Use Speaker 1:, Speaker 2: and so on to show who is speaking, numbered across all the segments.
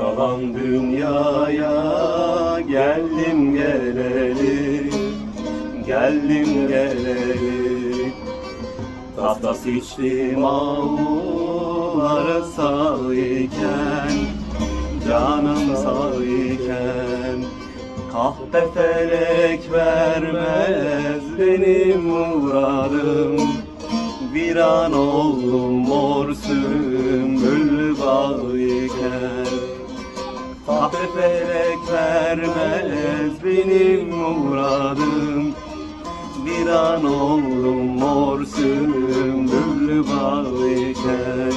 Speaker 1: Yalan dünyaya geldim geleli Geldim geleli. Tastas içtim avluları sağyken Canım sağyken Kahpe felek vermez benim muradım Bir an oldum mor sümbüllü bağıyken Felek vermez benim muradım. Bir an oldum mor sümbüllü bağıyken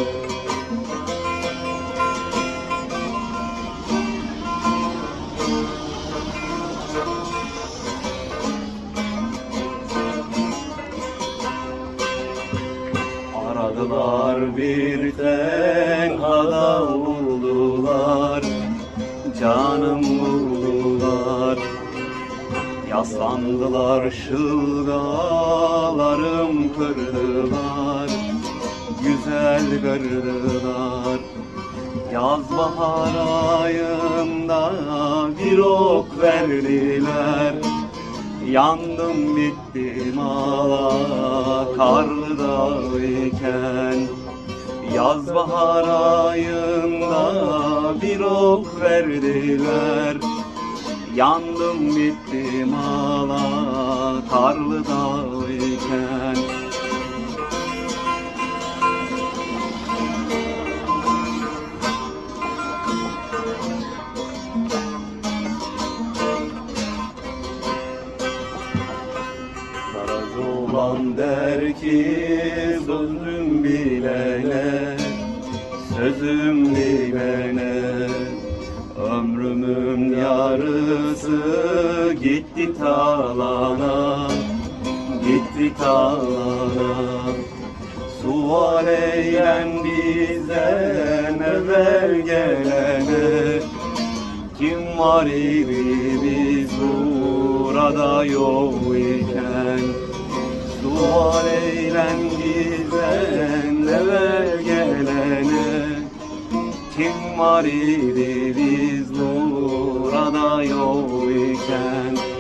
Speaker 1: Aradılar bir tenhada Canım vurdular Yaslandılar şılgalarım kırdılar. Güzel kırdılar. Yaz bahar ayında bir ok verdiler. Yandım bittim ağla karlı dağıyken Yaz bahar ayında bir ok verdiler. Yandım bittim ağla karlı dağıyken Karaca olan der ki sözüm bilene Sözüm bilene Ömrümün yarısı gitti talana Gitti talana. Sual eylem bizden evvel gelene kim var idi biz burada yok iken Sual eylem bizden evvel gelene. Kim var idi biz burada yok iken